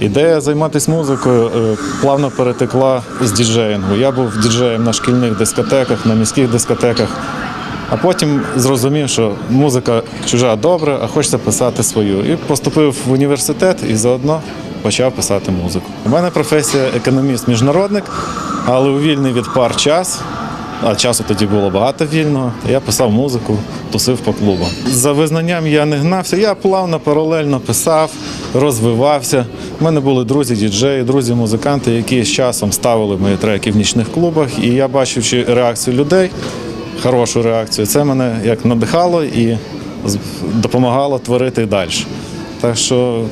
Ідея займатися музикою е, плавно перетекла з діджеїнгу. Я був діджеєм на шкільних дискотеках, на міських дискотеках. А потім зрозумів, що музика чужа добре, а хочеться писати свою. І поступив в університет і заодно почав писати музику. У мене професія економіст-міжнародник, але у вільний від пар час, а часу тоді було багато вільного, я писав музику, тусив по клубам. За визнанням я не гнався, я плавно, паралельно писав, розвивався. У мене були друзі-діджеї, друзі-музиканти, які з часом ставили мої треки в нічних клубах, і я бачивши реакцію людей хорошу реакцію. Це мене як надихало і допомагало творити далі. Так що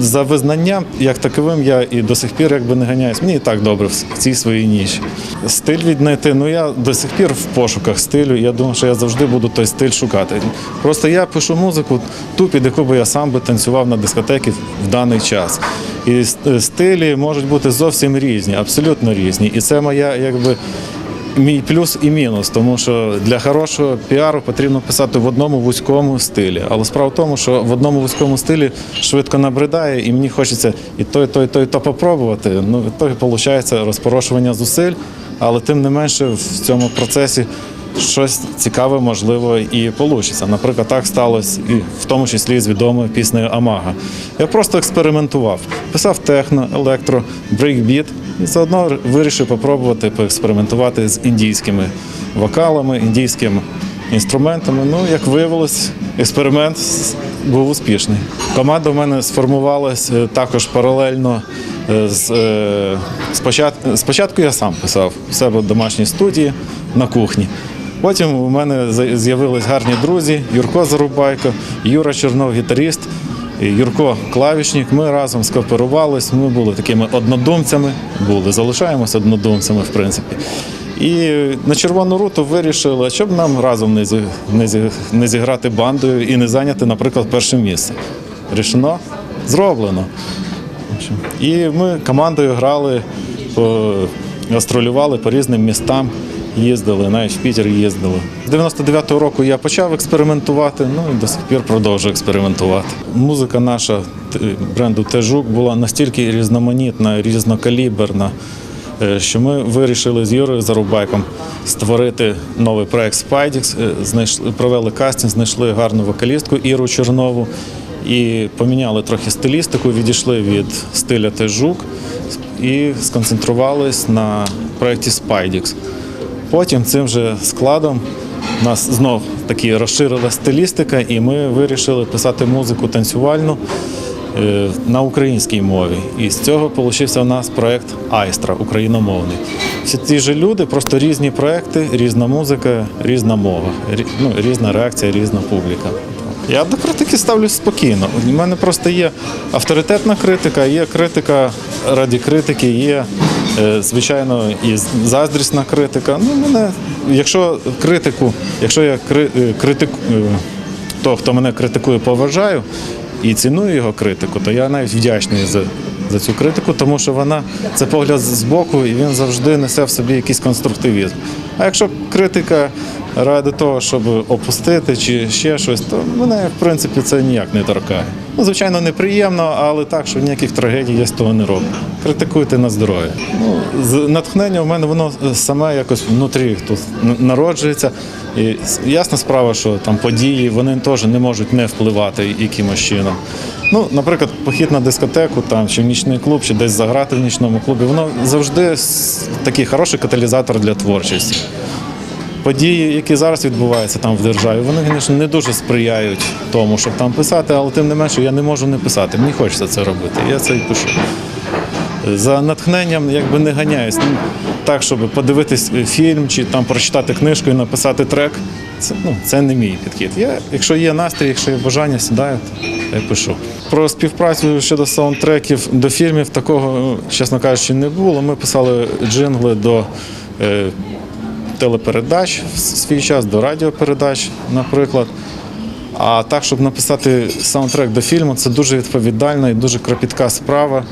за визнанням, як таковим, я і до сих пір якби не ганяюсь. Мені і так добре в цій своїй ніші. Стиль віднайти. Ну я до сих пір в пошуках стилю. Я думаю, що я завжди буду той стиль шукати. Просто я пишу музику ту, під яку би я сам би танцював на дискотекі в даний час. І стилі можуть бути зовсім різні, абсолютно різні. І це моя якби мій плюс і мінус, тому що для хорошого піару потрібно писати в одному вузькому стилі. Але справа в тому, що в одному вузькому стилі швидко набридає, і мені хочеться і то, і то, і то, і то попробувати. Ну, то і виходить розпорошування зусиль, але тим не менше в цьому процесі. Щось цікаве, можливо, і вийде. Наприклад, так сталося, і в тому числі з відомою піснею Амага. Я просто експериментував. Писав техно, електро, брейкбіт і заодно вирішив попробувати поекспериментувати з індійськими вокалами, індійськими інструментами. Ну, як виявилось, експеримент був успішний. Команда в мене сформувалась е, також паралельно. е, З, е, спочатку, спочатку я сам писав у себе в домашній студії на кухні. Потім у мене з'явились гарні друзі: Юрко Зарубайко, Юра Чорнов, гітаріст, Юрко клавішник. Ми разом скооперувались. Ми були такими однодумцями, були, залишаємося однодумцями, в принципі. І на червону руту вирішили, щоб нам разом не, зі- не, зі- не зіграти бандою і не зайняти, наприклад, перше місце. Рішено, зроблено. І ми командою грали, гастролювали по різним містам, їздили, навіть в Пітер їздили. З 99-го року я почав експериментувати, ну і до сих пір продовжую експериментувати. Музика наша бренду Тежук була настільки різноманітна, різнокаліберна, е, що ми вирішили з Юрою Зарубайком створити новий проект Spidix. Е, провели кастинг, знайшли гарну вокалістку Іру Чернову і поміняли трохи стилістику, відійшли від стиля Тежук і сконцентрувались на проєкті Spidix. Потім цим же складом нас знов таки розширила стилістика, і ми вирішили писати музику танцювальну е, на українській мові. І з цього вийшов у нас проєкт Айстра україномовний. Всі ті ж люди, просто різні проекти, різна музика, різна мова, ну, різна реакція, різна публіка. Я до критики ставлюсь спокійно. У мене просто є авторитетна критика, є критика раді критики, є, звичайно, і заздрісна критика. Ну, мене, якщо критику, якщо я е, критик, е, хто мене критикує, поважаю і ціную його критику, то я навіть вдячний за, за цю критику, тому що вона це погляд з боку, і він завжди несе в собі якийсь конструктивізм. А якщо критика ради того, щоб опустити чи ще щось, то мене в принципі це ніяк не торкає. Ну, звичайно, неприємно, але так, що ніяких трагедій я з того не роблю. Критикуйте на здоров'я. Ну, натхнення в мене воно саме якось внутрі тут народжується. І ясна справа, що там події вони теж не можуть не впливати якимось чином. Ну, наприклад, похід на дискотеку там, чи в нічний клуб, чи десь заграти в нічному клубі, воно завжди такий хороший каталізатор для творчості. Події, які зараз відбуваються там в державі, вони, звісно, не дуже сприяють тому, щоб там писати, але тим не менше я не можу не писати. Мені хочеться це робити. Я це і пишу. За натхненням якби не ганяюсь. Ну, так, щоб подивитись фільм чи там прочитати книжку і написати трек. Це, ну, це не мій підхід. Я, якщо є настрій, якщо є бажання, сідаю, я пишу. Про співпрацю щодо саундтреків до фільмів такого, ну, чесно кажучи, не було. Ми писали джингли до е, телепередач в свій час, до радіопередач, наприклад. А так, щоб написати саундтрек до фільму, це дуже відповідальна і дуже кропітка справа.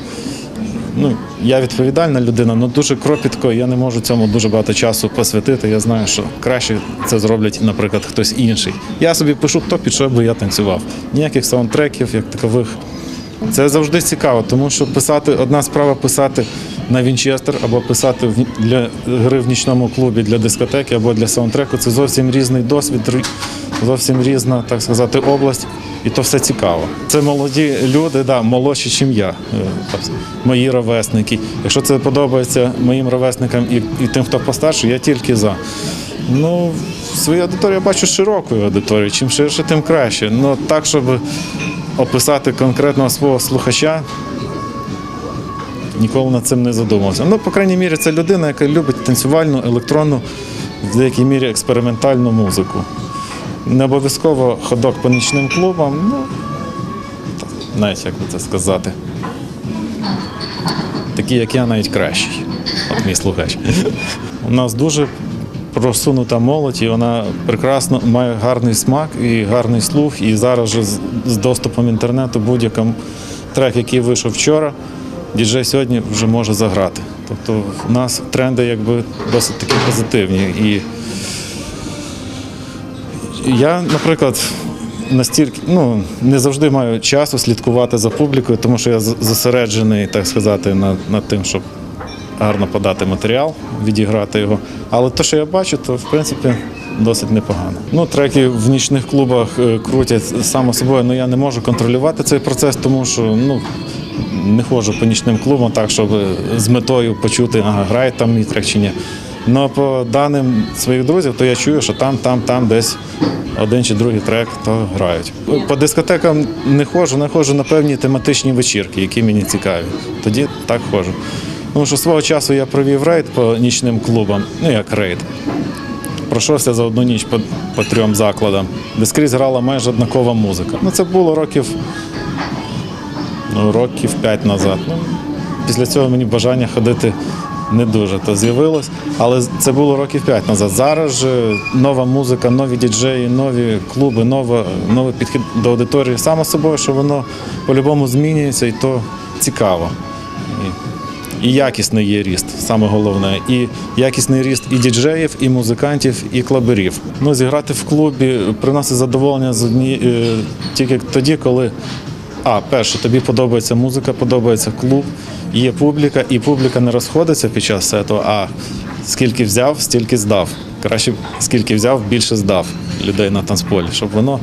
Ну, я відповідальна людина, але дуже кропітко, я не можу цьому дуже багато часу посвятити. Я знаю, що краще це зроблять, наприклад, хтось інший. Я собі пишу, хто під що би я танцював. Ніяких саундтреків, як такових. Це завжди цікаво, тому що писати одна справа писати на Вінчестер або писати для гри в нічному клубі для дискотеки або для саундтреку. Це зовсім різний досвід, зовсім різна, так сказати, область. І то все цікаво. Це молоді люди, да, молодші, ніж я, е, мої ровесники. Якщо це подобається моїм ровесникам і, і тим, хто постарше, я тільки за. Ну, свою аудиторію я бачу широкою аудиторією. Чим ширше, тим краще. Ну так, щоб описати конкретного свого слухача, ніколи над цим не задумався. Ну, по крайній мірі, це людина, яка любить танцювальну, електронну, в деякій мірі експериментальну музику. Не обов'язково ходок по нічним клубам, ну, навіть як би це сказати. Такі, як я, навіть кращий. От мій слухач. У нас дуже просунута молодь, і вона прекрасно має гарний смак і гарний слух. І зараз же з, доступом інтернету будь-який трек, який вийшов вчора, діджей сьогодні вже може заграти. Тобто в нас тренди якби досить такі позитивні. І я, наприклад, настільки ну, не завжди маю часу слідкувати за публікою, тому що я зосереджений, так сказати, над, над тим, щоб гарно подати матеріал, відіграти його. Але те, що я бачу, то в принципі досить непогано. Ну, треки в нічних клубах е, крутять само собою, але я не можу контролювати цей процес, тому що ну, не ходжу по нічним клубам так, щоб з метою почути, ага, грає там мій чи ні. Ну по даним своїх друзів, то я чую, що там, там, там десь один чи другий трек то грають. По дискотекам не ходжу, не ходжу на певні тематичні вечірки, які мені цікаві. Тоді так ходжу. Тому що свого часу я провів рейд по нічним клубам, ну як рейд. Пройшовся за одну ніч по, по трьом закладам, де скрізь грала майже однакова музика. Ну це було років років п'ять назад. Після цього мені бажання ходити не дуже то з'явилось, але це було років п'ять назад. Зараз же нова музика, нові діджеї, нові клуби, нова, новий підхід до аудиторії. Само собою, що воно по-любому змінюється, і то цікаво. І, і якісний є ріст, саме головне. І якісний ріст і діджеїв, і музикантів, і клаберів. Ну, зіграти в клубі приносить задоволення з одні, е, тільки тоді, коли а, перше, тобі подобається музика, подобається клуб, є публіка, і публіка не розходиться під час сету, а скільки взяв, стільки здав. Краще скільки взяв, більше здав людей на танцполі, щоб воно.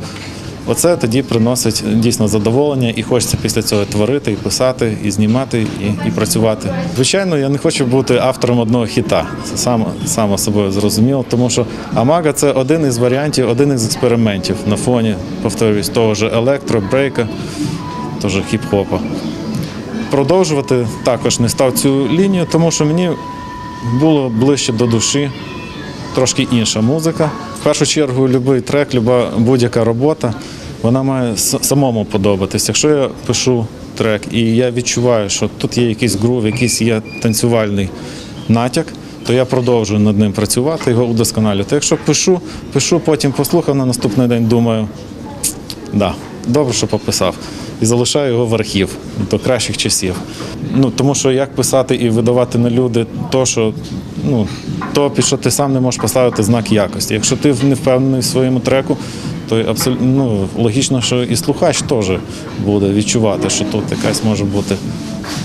Оце тоді приносить дійсно задоволення, і хочеться після цього творити, і писати, і знімати, і, і працювати. Звичайно, я не хочу бути автором одного хіта. Це само, само собою зрозуміло, тому що Амага це один із варіантів, один із експериментів на фоні, повторюсь, того ж електро, брейка, теж хіп-хопа. Продовжувати також не став цю лінію, тому що мені було ближче до душі трошки інша музика. В першу чергу, будь-який трек, будь-яка робота, вона має самому подобатись. Якщо я пишу трек і я відчуваю, що тут є якийсь грув, якийсь є танцювальний натяк, то я продовжую над ним працювати, його удосконалювати. Якщо пишу, пишу, потім послухав на наступний день, думаю, Да, добре, що пописав. І залишаю його в архів до кращих часів. Ну, тому що як писати і видавати на люди то, що ну, то, під що ти сам не можеш поставити знак якості. Якщо ти не впевнений в своєму треку, то абсолютно ну, логічно, що і слухач теж буде відчувати, що тут якась може бути,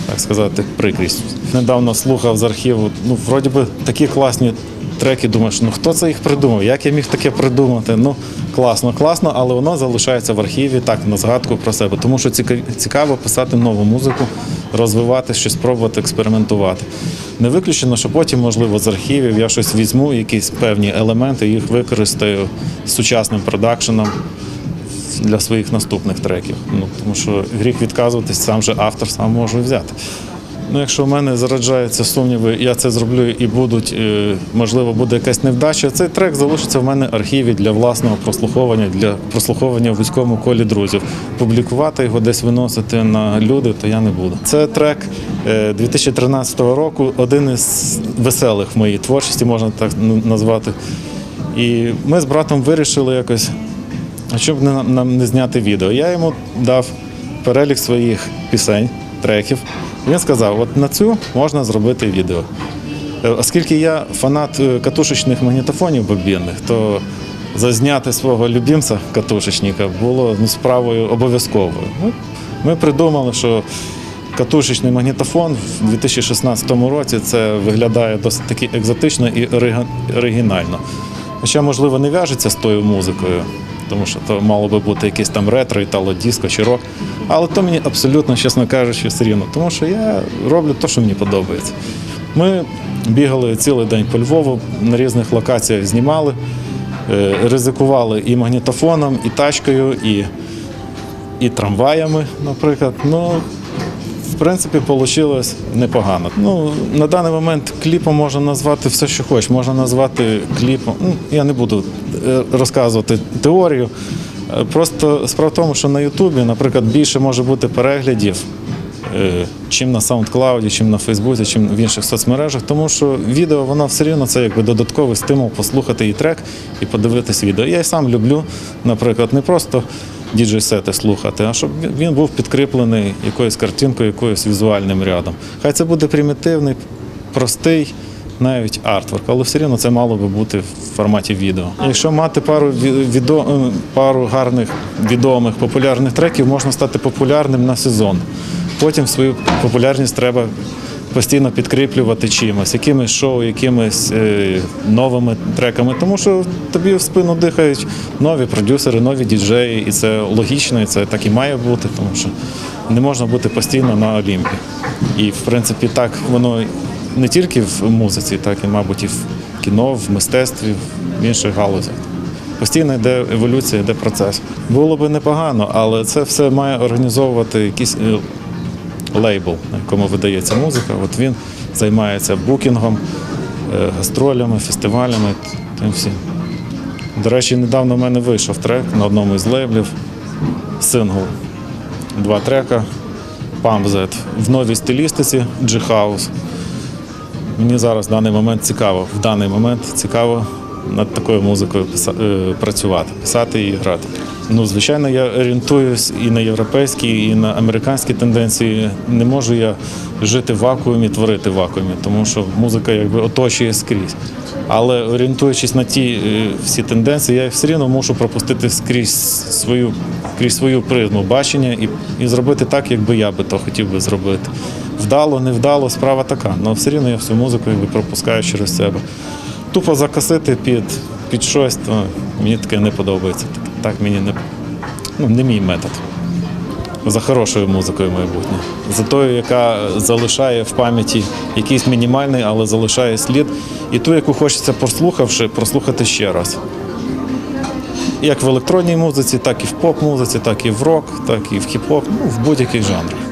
так сказати, прикрість. Недавно слухав з архіву, ну, вроді би такі класні треки, думаєш, ну хто це їх придумав? Як я міг таке придумати? Ну класно, класно, але воно залишається в архіві так на згадку про себе. Тому що цікаво писати нову музику, розвивати щось, пробувати, експериментувати. Не виключено, що потім, можливо, з архівів я щось візьму, якісь певні елементи, їх використаю з сучасним продакшеном для своїх наступних треків. Ну тому що гріх відказуватись, сам же автор сам може взяти. Ну, якщо в мене зараджаються сумніви, я це зроблю і будуть, е, можливо, буде якась невдача. Цей трек залишиться в мене в архіві для власного прослуховування, для прослуховування в вузькому колі друзів. Публікувати його, десь виносити на люди, то я не буду. Це трек е, 2013 року, один із веселих в моїй творчості, можна так назвати. І ми з братом вирішили якось, а чому б не- нам не зняти відео. Я йому дав перелік своїх пісень, треків. Він сказав: от на цю можна зробити відео. Е, Оскільки я фанат е, катушечних магнітофонів бобінних, то зазняти свого любимця катушечника було ну, справою обов'язковою. Ну, Ми придумали, що катушечний магнітофон в 2016 році це виглядає досить таки екзотично і оригінально. Хоча, можливо, не в'яжеться з тою музикою, тому що то мало би бути якийсь там ретро, італо, диско чи рок. Але то мені абсолютно, чесно кажучи, все рівно, тому що я роблю те, що мені подобається. Ми бігали цілий день по Львову, на різних локаціях знімали, е, ризикували і магнітофоном, і тачкою, і, і трамваями, наприклад. Ну, в принципі, вийшло непогано. Ну, на даний момент кліпом можна назвати все, що хочеш. Можна назвати кліпом. Ну, я не буду е, розказувати теорію. Е, Просто справа в тому, що на Ютубі, наприклад, більше може бути переглядів, е, чим на SoundCloud, чим на Фейсбуці, чим в інших соцмережах, тому що відео воно все рівно це якби додатковий стимул послухати і трек і подивитись відео. Я і сам люблю, наприклад, не просто діджей-сети слухати, а щоб він- був підкріплений якоюсь картинкою, якоюсь візуальним рядом. Хай це буде примітивний, простий. Навіть артворк, але все рівно це мало би бути в форматі відео. Якщо мати пару відо, е, пару гарних відомих популярних треків, можна стати популярним на сезон. Потім свою популярність треба постійно підкріплювати чимось, якимись шоу, якимись е, новими треками. Тому що тобі в спину дихають нові продюсери, нові діджеї, і це логічно, і це так і має бути, тому що не можна бути постійно на Олімпі. І в принципі так воно не тільки в музиці, так і, мабуть, і в кіно, в мистецтві, в інших галузях. Постійно йде еволюція, йде процес. Було би непогано, але це все має організовувати якийсь е, лейбл, на якому видається музика. От він займається букінгом, е, гастролями, фестивалями, тим всім. До речі, недавно в мене вийшов трек на одному із лейблів, сингл. Два трека Z в новій стилістиці G-House. Мені зараз в даний момент цікаво. В даний момент цікаво над такою музикою е, працювати, писати і грати. Ну, звичайно, я орієнтуюсь і на європейські, і на американські тенденції. Не можу я жити в вакуумі, творити в вакуумі, тому що музика якби оточує скрізь. Але орієнтуючись на ті е, всі тенденції, я все рівно мушу пропустити скрізь свою, крізь свою призму бачення і, і зробити так, як би я би то хотів би зробити. Вдало, не вдало, справа така. Але все рівно я всю музику якби пропускаю через себе. Тупо закосити під, під щось, то мені таке не подобається. Так, так мені не, ну, не мій метод. За хорошою музикою майбутнє. За тою, яка залишає в пам'яті якийсь мінімальний, але залишає слід. І ту, яку хочеться, прослухавши, прослухати ще раз. Як в електронній музиці, так і в поп-музиці, так і в рок, так і в хіп-хоп, ну, в будь-яких жанрах.